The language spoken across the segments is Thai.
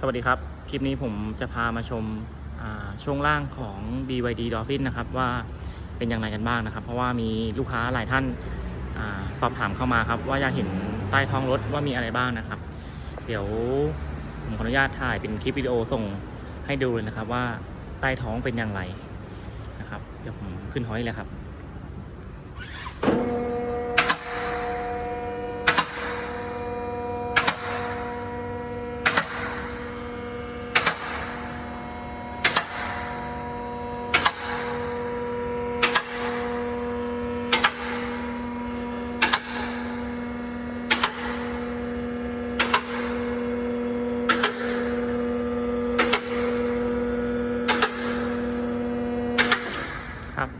สวัสดีครับ คลิปนี้ผมจะพามาชมาช่วงล่างของ BYD Dolphin นะครับ ว่าเป็นอย่างไรกันบ้างนะครับ เพราะว่ามีลูกค้าหลายท่านอสอบถามเข้ามาครับ ว่าอยากเห็นใต้ท้องรถว่ามีอะไรบ้างนะครับ เดี๋ยวผมขออนุญาตถ่ายเป็นคลิปวิดีโอส่งให้ดูเลยนะครับ ว่าใต้ท้องเป็นอย่างไรนะครับ เดี๋ยวผมขึ้นห้อยเลยครับ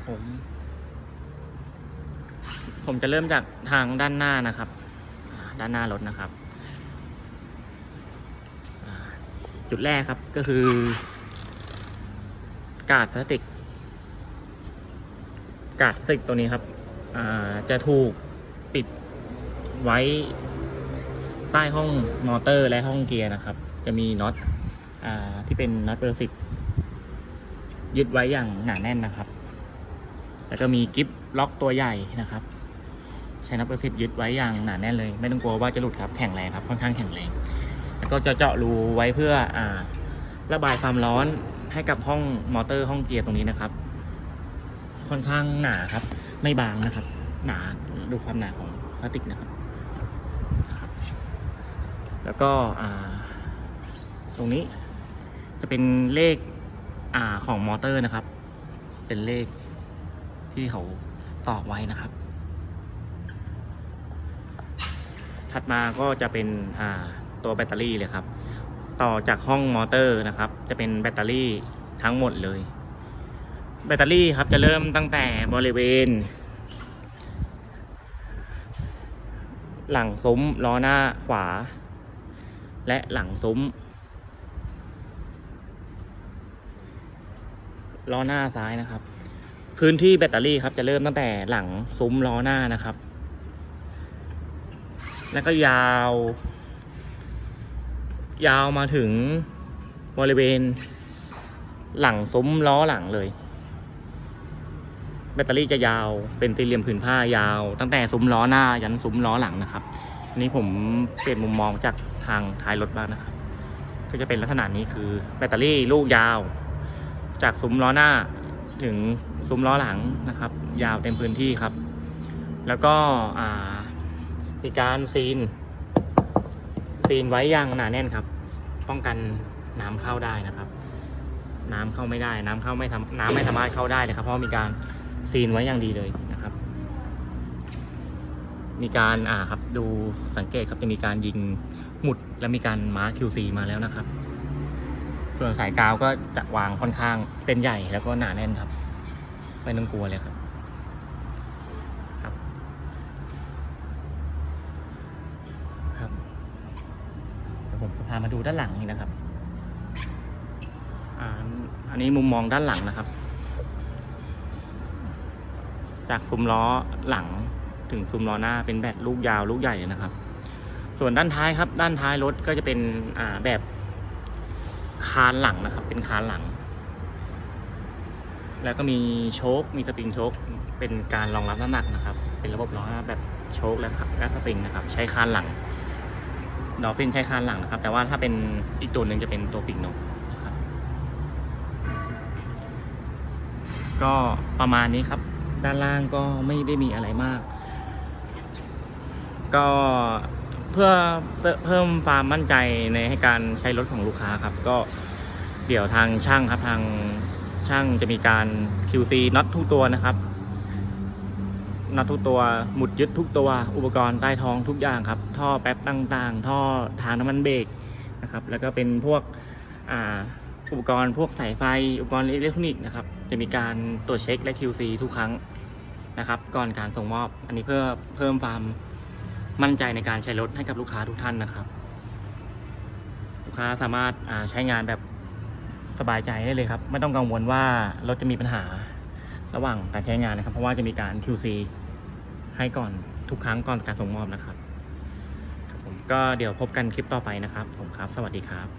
ผม ผมจะเริ่มจากทางด้านหน้านะครับ ด้านหน้ารถนะครับจุดแรกครับก็คือ กาดพลาสติก กาดพลาสติกตัวนี้ครับจะถูกปิดไว้ใต้ห้องมอเตอร์และห้องเกียร์นะครับ จะมีน็อตที่เป็นน็อตเบอร์สิบยึดไว้อย่างหนาแน่นนะครับ แล้วก็มีกิฟล็อกตัวใหญ่นะครับ ใช้น็อตเบอร์สิบยึดไว้อย่างหนาแน่นเลย ไม่ต้องกลัวว่าจะหลุดครับแข็งแรงครับค่อนข้างแข็งแรงแล้วก็จะเจาะรูไว้เพื่ออ่าระบายความร้อนให้กับห้องมอเตอร์ห้องเกียร์ตรงนี้นะครับ ค่อนข้างหนาครับ ไม่บางนะครับ หนาดูความหนาของพลาสติกนะครับนะครับแล้วก็อ่าตรงนี้จะเป็นเลขอ่าของมอเตอร์นะครับ เป็นเลข ที่เขาตอกไว้นะครับ ถัดมาก็จะเป็นตัวแบตเตอรี่เลยครับ ต่อจากห้องมอเตอร์นะครับ จะเป็นแบตเตอรี่ทั้งหมดเลย แบตเตอรี่ครับจะเริ่มตั้งแต่บริเวณ หลังซุ้มล้อหน้าขวา และหลังซุ้มล้อหน้าซ้ายนะครับ พื้นที่แบตเตอรี่ครับจะเริ่มตั้งแต่หลังซุ้มล้อหน้านะครับ แล้วก็ยาว ยาวมาถึงบริเวณ หลังซุ้มล้อหลังเลย แบตเตอรี่จะยาวเป็นสี่เหลี่ยมผืนผ้ายาว ตั้งแต่ซุ้มล้อหน้ายันซุ้มล้อหลังนะครับนนี้ผมเปลี่ยนมุมมองจากทางท้ายรถบ้างนะครับ ก็จะเป็นลักษณะนี้คือแบตเตอรี่ลูกยาว จากซุ้มล้อหน้า ถึงซุ้มล้อหลังนะครับ ยาวเต็มพื้นที่ครับ แล้วก็มีการซีน ซีนไว้อย่างหนาแน่นครับ ป้องกันน้ำเข้าได้นะครับ น้ำเข้าไม่ได้ น้ำเข้าไม่ทำน้ำไม่สามารถเข้าได้เลยครับ เพราะมีการซีนไว้อย่างดีเลยนะครับ มีการอ่าครับดูสังเกตครับจะมีการยิงหมุดและมีการมาร์ค QC มาแล้วนะครับ ส่วนสายกาวก็จะวางค่อนข้างเส้นใหญ่แล้วก็หนาแน่นครับ ไม่ต้องกลัวเลยครับครับ ครับเดี๋ยวผมจะพามาดูด้านหลังนี่นะครับอ่าอันนี้มุมมองด้านหลังนะครับ จากซุ้มล้อหลังถึงซุ้มล้อหน้าเป็นแบบลูกยาวลูกใหญ่เลยนะครับ ส่วนด้านท้ายครับ ด้านท้ายรถก็จะเป็นอ่าแบบ คานหลังนะครับ เป็นคานหลัง แล้วก็มีโชคมีสปริงโชคเป็นการรองรับน้ำหนักนะครับ เป็นระบบรองรับแบบโชคและและสปริงนะครับ ใช้คานหลังดอฟฟินใช้คานหลังนะครับ แต่ว่าถ้าเป็นอีกตัวหนึ่งจะเป็นตัวปีกนกนะครับ ก็ประมาณนี้ครับ ด้านล่างก็ไม่ได้มีอะไรมาก ก็ พื่อเพิ่มความมั่นใจในให้การใช้รถของลูกค้าครับ ก็เดี๋ยวทางช่างครับทางช่างจะมีการ QC น็อตทุกตัวนะครับน็อตทุกตัวหมุดยึดทุกตัวอุปกรณ์ใต้ท้องทุกอย่างครับ ท่อแป๊บต่างๆ ท่อทางน้ำมันเบรกนะครับ แล้วก็เป็นพวกอ่าอุปกรณ์พวกสายไฟ อุปกรณ์อิเล็กทรอนิกส์นะครับ จะมีการตรวจเช็คและ QC ทุกครั้งนะครับ ก่อนการส่งมอบ อันนี้เพื่อเพิ่มความ มั่นใจในการใช้รถให้กับลูกค้าทุกท่านนะครับ ลูกค้าสามารถใช้งานแบบสบายใจได้เลยครับ ไม่ต้องกังวลว่ารถจะมีปัญหาระหว่างการใช้งานนะครับ เพราะว่าจะมีการ QC ให้ก่อนทุกครั้งก่อนการส่งมอบนะครับครับผมก็เดี๋ยวพบกันคลิปต่อไปนะครับ ผมครับ สวัสดีครับ